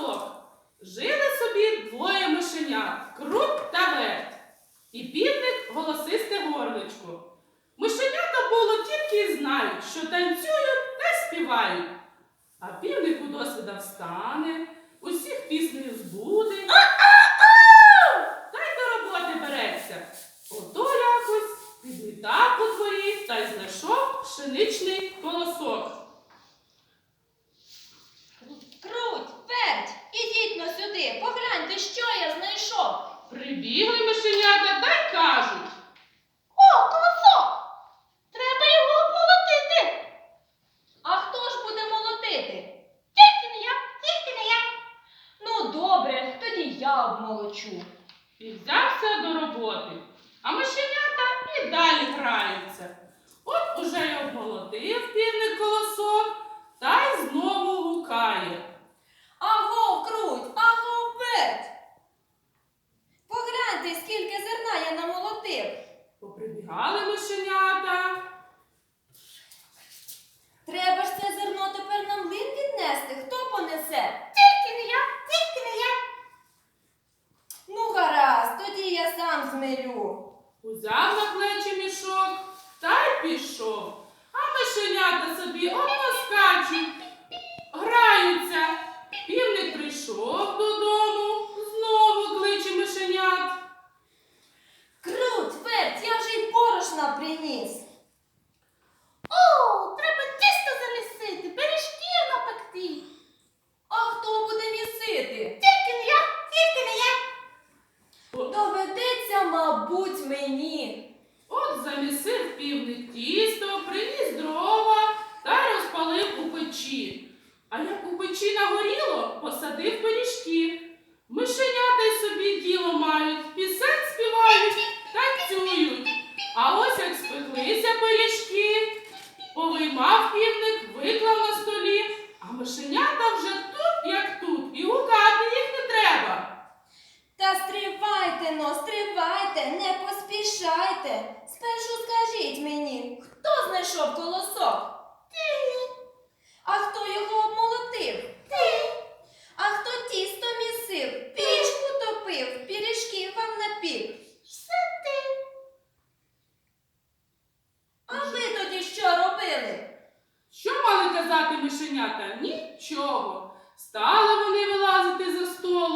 колосок. Жили собі двоє мишенят крут та верть. І півник голосисте горличко. Мишенята було тільки й знають, що танцюють та співають. А півник у досвіда встане, усіх піснею збуде. Та й до роботи береться. Ото якось підлітав у дворі та й знайшов пшеничний колосок. Круть, верть, ідіть но сюди, погляньте, що я знайшов. Прибігли мишенята та й кажуть. О, колосок! Треба його обмолотити. А хто ж буде молотити? Тільки не я, тільки не я. Ну, добре, тоді я обмолочу. І взявся до роботи. А мишенята і далі граються. От уже й обмолотив Поприбігали мишенята. Треба ж це зерно тепер на млин віднести. Хто понесе? Тільки не я, тільки не я. Ну, гаразд, тоді я сам змелю. Узяв на плечі мішок та й пішов. А мишенята собі одно скачуть, граються. Півник прийшов додому, знову кличе мишенят. Круть, верть, я вже й борошна приніс. О, треба тісто замісити, пиріжки напекти. А хто буде місити? Тільки не я, тільки не я. Доведеться, мабуть, мені. От замісив півник тісто, приніс дрова та розпалив у печі. А як у печі нагоріло, посадив пиріжки. Мишенята й собі діло мають, пісень співають, танцюють. А ось як спеклися пиріжки, повиймав півник, виклав на столі, а мишенята вже тут, як тут, і гукати їх не треба. Та стривайте, но, стривайте, не поспішайте. Спершу скажіть мені, хто знайшов колосок? Ти. А хто його обмолотив? Ти. А хто тісто місив, пічку топив, пірішки вам напік? Все ти. А ви тоді що робили? Що мали казати мишенята? Нічого. Стали вони вилазити за столу,